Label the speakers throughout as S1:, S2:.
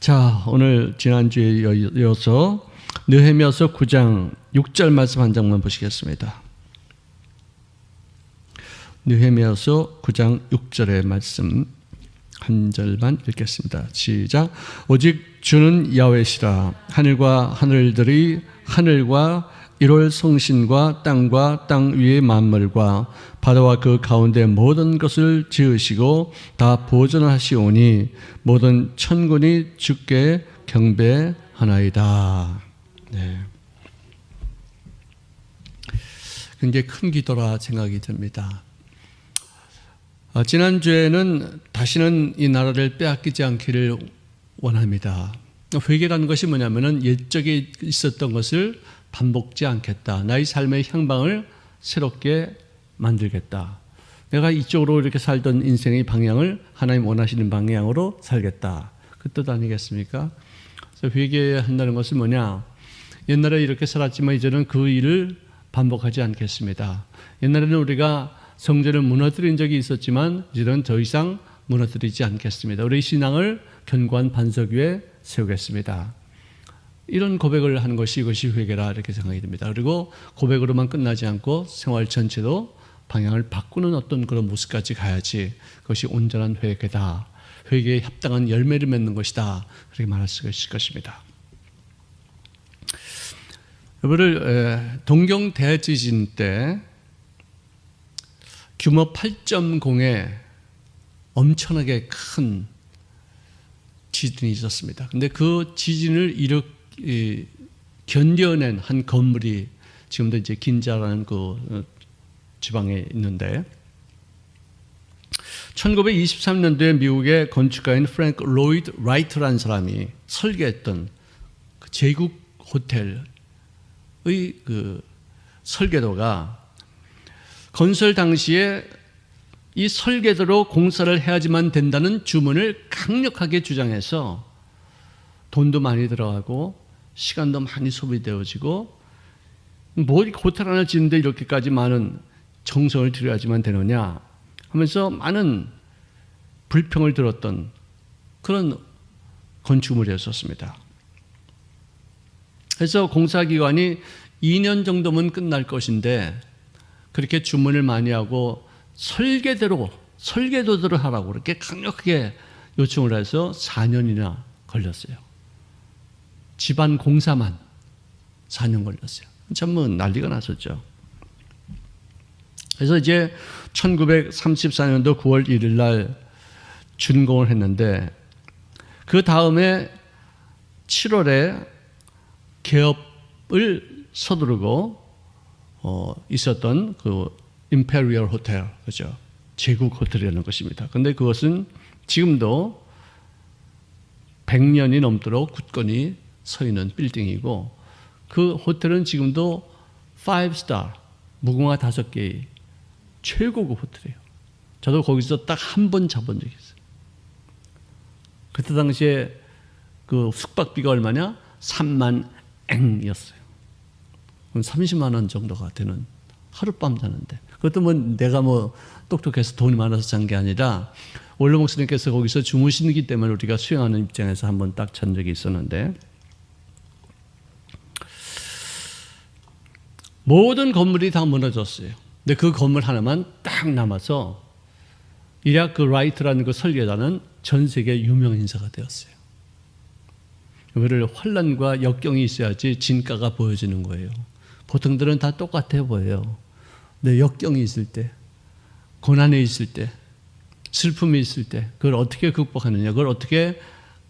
S1: 자, 오늘 지난주에 이어서 느헤미야서 9장 6절 말씀 한 장만 보시겠습니다. 느헤미야서 9장 6절의 말씀 한 절만 읽겠습니다. 시작. 오직 주는 야훼시라 하늘과 하늘들이 하늘과 1월 성신과 땅과 땅 위의 만물과 바다와 그 가운데 모든 것을 지으시고 다 보존하시오니 모든 천군이 주께 경배하나이다. 네. 굉장히 큰 기도라 생각이 듭니다. 어, 지난주에는 다시는 이 나라를 빼앗기지 않기를 원합니다. 회개라는 것이 뭐냐면은 옛적에 있었던 것을 반복지 않겠다. 나의 삶의 향방을 새롭게 만들겠다. 내가 이쪽으로 이렇게 살던 인생의 방향을 하나님 원하시는 방향으로 살겠다. 그 뜻 아니겠습니까? 그래서 회개한다는 것은 뭐냐? 옛날에 이렇게 살았지만 이제는 그 일을 반복하지 않겠습니다. 옛날에는 우리가 성전을 무너뜨린 적이 있었지만 이제는 더 이상 무너뜨리지 않겠습니다. 우리 신앙을 견고한 반석 위에 세우겠습니다. 이런 고백을 하는 것이 이것이 회개라 이렇게 생각이 듭니다. 그리고 고백으로만 끝나지 않고 생활 전체도 방향을 바꾸는 어떤 그런 모습까지 가야지 그것이 온전한 회개다. 회개에 합당한 열매를 맺는 것이다. 그렇게 말할 수 있을 것입니다. 여러분을 동경 대지진 때 규모 8.0의 엄청나게 큰 지진이 있었습니다. 근데 그 지진을 이렇 게 견뎌낸 한 건물이 지금도 이제 긴자라는 그 어, 지방에 있는데 1923년도에 미국의 건축가인 프랭크 로이드 라이트라는 사람이 설계했던 그 제국 호텔의 그 설계도가 건설 당시에 이 설계도로 공사를 해야지만 된다는 주문을 강력하게 주장해서 돈도 많이 들어가고 시간도 많이 소비되어지고 뭐 호텔 하나 짓는데 이렇게까지 많은 정성을 들여야지만 되느냐 하면서 많은 불평을 들었던 그런 건축물이었었습니다. 그래서 공사 기간이 2년 정도면 끝날 것인데 그렇게 주문을 많이 하고 설계대로 설계도대로 하라고 그렇게 강력하게 요청을 해서 4년이나 걸렸어요. 집안 공사만 4년 걸렸어요. 참 뭐 난리가 났었죠. 그래서 이제 1934년도 9월 1일 날 준공을 했는데 그 다음에 7월에 개업을 서두르고 어, 있었던 그 임페리얼 호텔 그죠 제국 호텔이라는 것입니다. 근데 그것은 지금도 100년이 넘도록 굳건히 서 있는 빌딩이고 그 호텔은 지금도 5스타 무궁화 다섯 개의 최고급 호텔이에요. 저도 거기서 딱 한 번 자본 적이 있어요. 그때 당시에 그 숙박비가 얼마냐? 3만 앵이었어요. 30만 원 정도가 되는 하룻밤 자는데 그것도 뭐 내가 뭐 똑똑해서 돈이 많아서 잔 게 아니라 원로 목사님께서 거기서 주무시기 때문에 우리가 수행하는 입장에서 한번 딱 잔 적이 있었는데 모든 건물이 다 무너졌어요. 근데 그 건물 하나만 딱 남아서 이라 그 라이트라는 그 설계자는 전 세계 유명 인사가 되었어요. 그를 환란과 역경이 있어야지 진가가 보여지는 거예요. 보통들은 다 똑같아 보여요. 내 역경이 있을 때, 고난에 있을 때, 슬픔이 있을 때, 그걸 어떻게 극복하느냐, 그걸 어떻게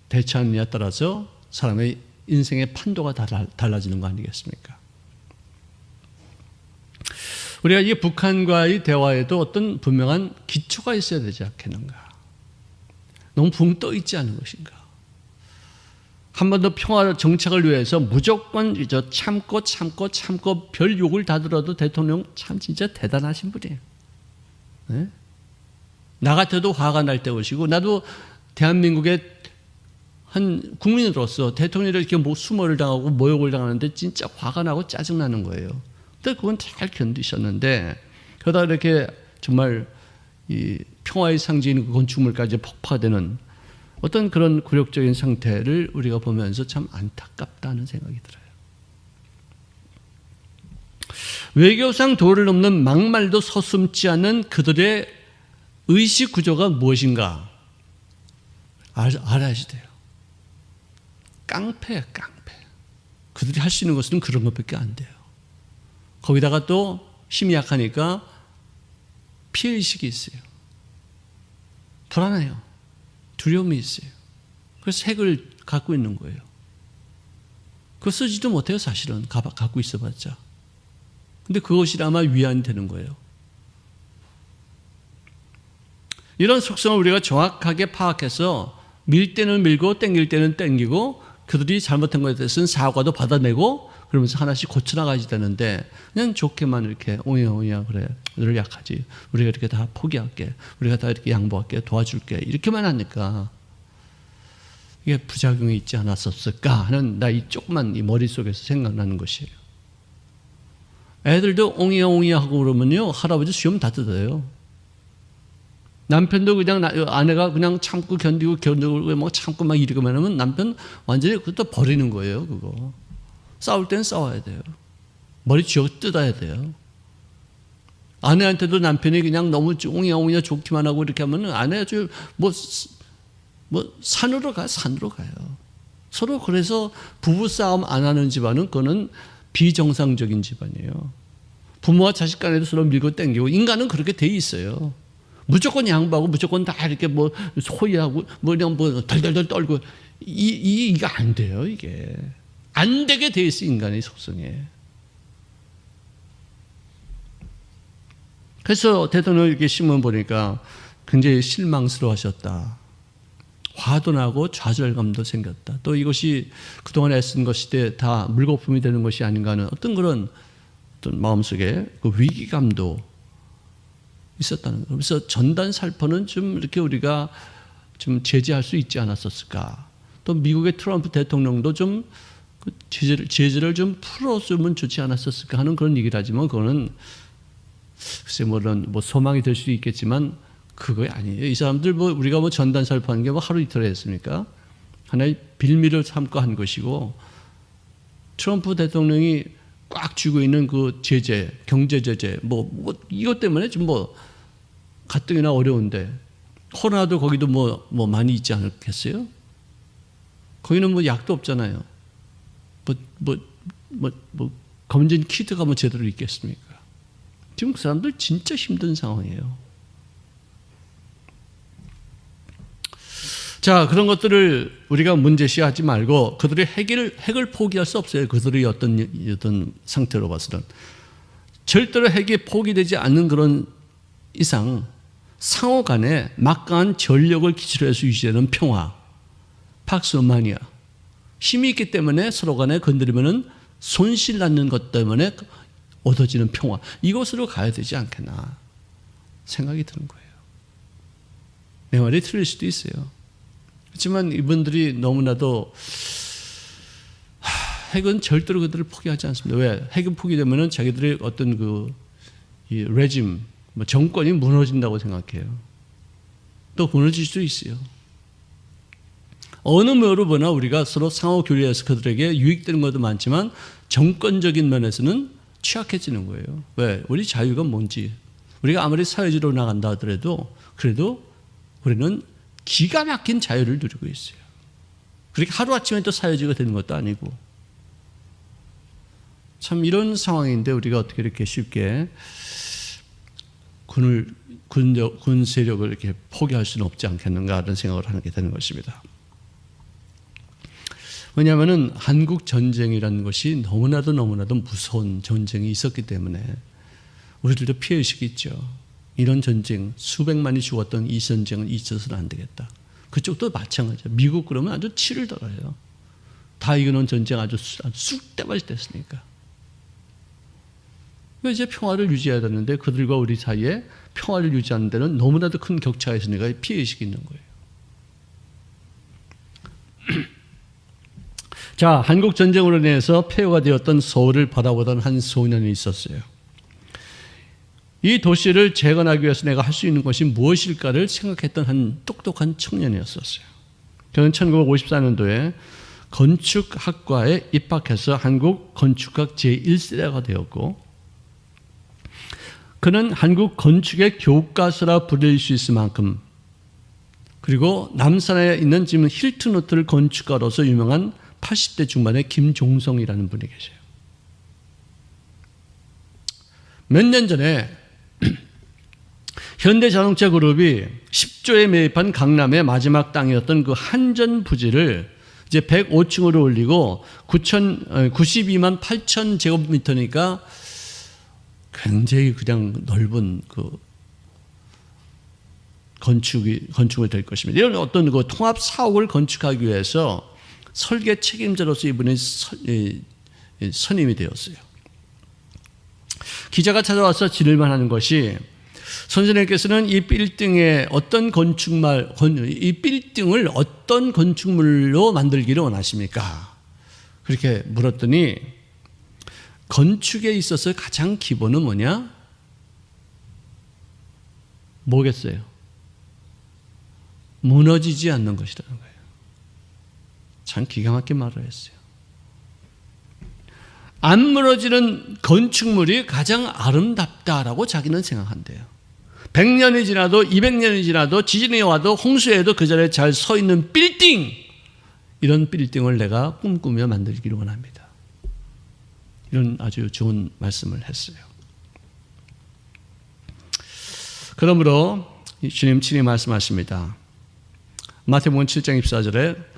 S1: 대처하느냐에 따라서 사람의 인생의 판도가 달라지는 거 아니겠습니까? 우리가 이 북한과의 대화에도 어떤 분명한 기초가 있어야 되지 않겠는가? 너무 붕 떠 있지 않은 것인가? 한 번 더 평화 정착을 위해서 무조건 저 참고 참고 참고 별 욕을 다 들어도 대통령 참 진짜 대단하신 분이에요. 네? 나 같아도 화가 날 때 오시고 나도 대한민국의 한 국민으로서 대통령이 이렇게 뭐 수모를 당하고 모욕을 당하는데 진짜 화가 나고 짜증나는 거예요. 근데 그건 잘 견디셨는데 그러다 이렇게 정말 이 평화의 상징인 그 건축물까지 폭파되는 어떤 그런 굴욕적인 상태를 우리가 보면서 참 안타깝다는 생각이 들어요. 외교상 도를 넘는 막말도 서슴지 않는 그들의 의식 구조가 무엇인가 알, 알아야 돼요. 깡패야 깡패. 그들이 할 수 있는 것은 그런 것밖에 안 돼요. 거기다가 또 힘이 약하니까 피해의식이 있어요. 불안해요. 두려움이 있어요. 그래서 핵을 갖고 있는 거예요. 그거 쓰지도 못해요, 사실은. 갖고 있어 봤자. 근데 그것이 아마 위안이 되는 거예요. 이런 속성을 우리가 정확하게 파악해서 밀 때는 밀고 땡길 때는 땡기고 그들이 잘못한 것에 대해서는 사과도 받아내고 그러면서 하나씩 고쳐나가야 되는데 그냥 좋게만 이렇게 오야 오야 그래. 늘 약하지. 우리가 이렇게 다 포기할게. 우리가 다 이렇게 양보할게. 도와줄게. 이렇게만 하니까 이게 부작용이 있지 않았었을까 하는 나 이 조그만 이 머릿속에서 생각나는 것이에요. 애들도 옹이야 옹이야 하고 그러면요. 할아버지 수염 다 뜯어요. 남편도 그냥 나, 아내가 그냥 참고 견디고 견디고 뭐 참고 막 이러고만 하면 남편 완전히 그것도 버리는 거예요 그거 싸울 땐 싸워야 돼요. 머리 쥐어 뜯어야 돼요. 아내한테도 남편이 그냥 너무 옹이옹이야 좋기만 하고 이렇게 하면 아내가 뭐, 뭐, 산으로 가요, 산으로 가요. 서로 그래서 부부싸움 안 하는 집안은 그거는 비정상적인 집안이에요. 부모와 자식 간에도 서로 밀고 땡기고 인간은 그렇게 돼 있어요. 무조건 양보하고 무조건 다 이렇게 뭐 소유하고 뭐 그냥 뭐 덜덜덜 떨고 이, 이, 이게 안 돼요, 이게. 안 되게 돼 있어 인간의 속성에. 그래서 대통령 이렇게 신문 보니까 굉장히 실망스러워하셨다. 화도 나고 좌절감도 생겼다. 또 이것이 그동안 애쓴 것이 다 물거품이 되는 것이 아닌가 하는 어떤 그런 어떤 마음속에 그 위기감도 있었다는 거예요. 그래서 전단 살포는 좀 이렇게 우리가 좀 제재할 수 있지 않았었을까. 또 미국의 트럼프 대통령도 좀 제재를, 제재를 좀 풀었으면 좋지 않았었을까 하는 그런 얘기를 하지만 그거는 글쎄 뭐런 뭐 소망이 될 수도 있겠지만 그거 아니에요. 이 사람들 뭐 우리가 뭐 전단 살포하는 게 뭐 하루 이틀 했습니까? 하나의 빌미를 삼고 한 것이고 트럼프 대통령이 꽉 쥐고 있는 그 제재, 경제 제재, 뭐, 뭐 이것 때문에 좀뭐 가뜩이나 어려운데 코로나도 거기도 뭐, 뭐 많이 있지 않겠어요? 거기는 뭐 약도 없잖아요. 뭐, 뭐, 뭐, 뭐, 검진 키트가 뭐 제대로 있겠습니까? 지금 그 사람들 진짜 힘든 상황이에요. 자, 그런 것들을 우리가 문제시하지 말고 그들의 핵을, 핵을 포기할 수 없어요. 그들의 어떤, 어떤 상태로 봐서는. 절대로 핵이 포기되지 않는 그런 이상 상호 간에 막강한 전력을 기초로 해서 유지되는 평화, 팍스마니아, 힘이 있기 때문에 서로 간에 건드리면은 손실 낳는 것 때문에 얻어지는 평화. 이것으로 가야 되지 않겠나 생각이 드는 거예요. 내 말이 틀릴 수도 있어요. 그렇지만 이분들이 너무나도 핵은 절대로 그들을 포기하지 않습니다. 왜? 핵이 포기되면은 자기들의 어떤 그, 이 레짐, 뭐 정권이 무너진다고 생각해요. 또 무너질 수도 있어요. 어느 면으로 보나 우리가 서로 상호 교류해서 그들에게 유익되는 것도 많지만 정권적인 면에서는 취약해지는 거예요. 왜? 우리 자유가 뭔지. 우리가 아무리 사회주의로 나간다 하더라도 그래도 우리는 기가 막힌 자유를 누리고 있어요. 그렇게 하루아침에 또 사회주의가 되는 것도 아니고. 참 이런 상황인데 우리가 어떻게 이렇게 쉽게 군을, 군, 군 세력을 이렇게 포기할 수는 없지 않겠는가 하는 생각을 하게 되는 것입니다. 왜냐하면 한국 전쟁이라는 것이 너무나도 너무나도 무서운 전쟁이 있었기 때문에 우리들도 피해 의식이 있죠. 이런 전쟁, 수백만이 죽었던 이 전쟁은 있어서는 안 되겠다. 그쪽도 마찬가지예요. 미국 그러면 아주 치를 떨어요. 다 이겨놓은 전쟁 아주 쑥대밭이 됐으니까. 이제 평화를 유지해야 되는데 그들과 우리 사이에 평화를 유지하는 데는 너무나도 큰 격차가 있으니까 피해의식이 있는 거예요. 자, 한국 전쟁으로 인해서 폐허가 되었던 서울을 바라보던 한 소년이 있었어요. 이 도시를 재건하기 위해서 내가 할 수 있는 것이 무엇일까를 생각했던 한 똑똑한 청년이었었어요. 저는 1954년도에 건축학과에 입학해서 한국 건축학 제1세대가 되었고 그는 한국 건축의 교과서라 불릴 수 있을 만큼 그리고 남산에 있는 지금 힐튼 호텔 건축가로서 유명한 80대 중반의 김종성이라는 분이 계세요. 몇 년 전에 현대자동차 그룹이 10조에 매입한 강남의 마지막 땅이었던 그 한전 부지를 이제 105층으로 올리고 9천 92만 8천 제곱미터니까 굉장히 그냥 넓은 그 건축이 건축을 될 것입니다. 이런 어떤 그 통합 사옥을 건축하기 위해서 설계 책임자로서 이분이 선, 선임이 되었어요. 기자가 찾아와서 질문을 하는 것이 선생님께서는 이 빌딩에 어떤 건축물, 이 빌딩을 어떤 건축물로 만들기를 원하십니까? 그렇게 물었더니 건축에 있어서 가장 기본은 뭐냐? 뭐겠어요? 무너지지 않는 것이라는 거예요. 참 기가 막힌 말을 했어요. 안 무너지는 건축물이 가장 아름답다라고 자기는 생각한대요. 100년이 지나도 200년이 지나도 지진이 와도 홍수에도 그 자리에 잘 서 있는 빌딩 이런 빌딩을 내가 꿈꾸며 만들기를 원합니다. 이런 아주 좋은 말씀을 했어요. 그러므로 주님 친히 말씀하십니다. 마태복음 7장 24절에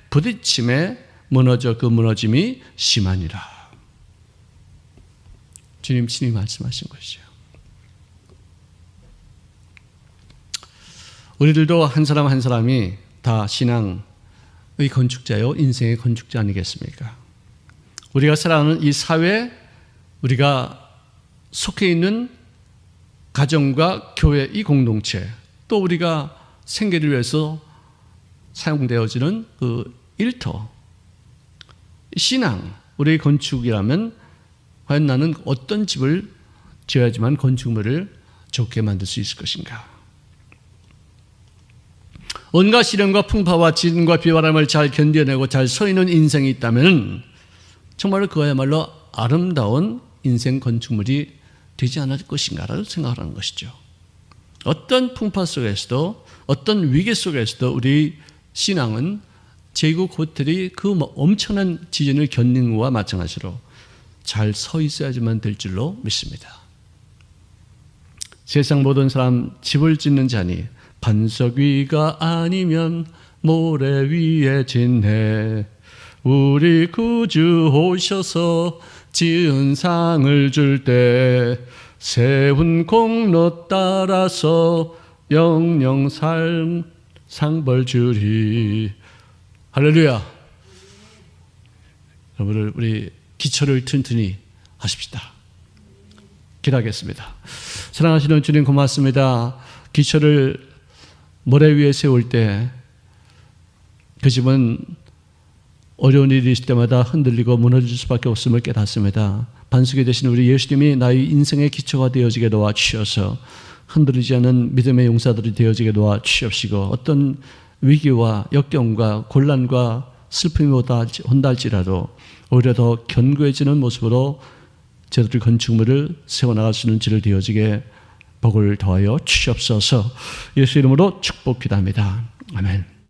S1: 부딪힘에 무너져 그 무너짐이 심하니라. 주님 친히 말씀하신 것이죠. 우리들도 한 사람 한 사람이 다 신앙의 건축자요, 인생의 건축자 아니겠습니까? 우리가 살아가는 이 사회, 우리가 속해 있는 가정과 교회 이 공동체, 또 우리가 생계를 위해서 사용되어지는 그 일터, 신앙, 우리의 건축이라면 과연 나는 어떤 집을 지어야지만 건축물을 좋게 만들 수 있을 것인가? 온갖 시련과 풍파와 지진과 비바람을 잘 견뎌내고 잘 서 있는 인생이 있다면 정말 그야말로 아름다운 인생 건축물이 되지 않을 것인가라고 생각하는 것이죠. 어떤 풍파 속에서도 어떤 위기 속에서도 우리 신앙은 제국 호텔이 그뭐 엄청난 지진을 견디는 것과 마찬가지로 잘 서 있어야지만 될 줄로 믿습니다. 세상 모든 사람 집을 짓는 자니 반석 위가 아니면 모래 위에 짓네. 우리 구주 오셔서 지은 상을 줄 때 세운 공로 따라서 영영 삶 상벌 주리. 할렐루야. 여러분 우리 기초를 튼튼히 하십시다. 기도하겠습니다. 사랑하시는 주님 고맙습니다. 기초를 모래 위에 세울 때 그 집은 어려운 일이 있을 때마다 흔들리고 무너질 수밖에 없음을 깨닫습니다. 반석이 되신 우리 예수님이 나의 인생의 기초가 되어지게 도와 주셔서 흔들리지 않는 믿음의 용사들이 되어지게 도와 주시옵시고 어떤 위기와 역경과 곤란과 슬픔이 온다 할지라도 오히려 더 견고해지는 모습으로 저들의 건축물을 세워나갈 수 있는 지를 되어지게 복을 더하여 주시옵소서 예수 이름으로 축복 기도합니다. 아멘.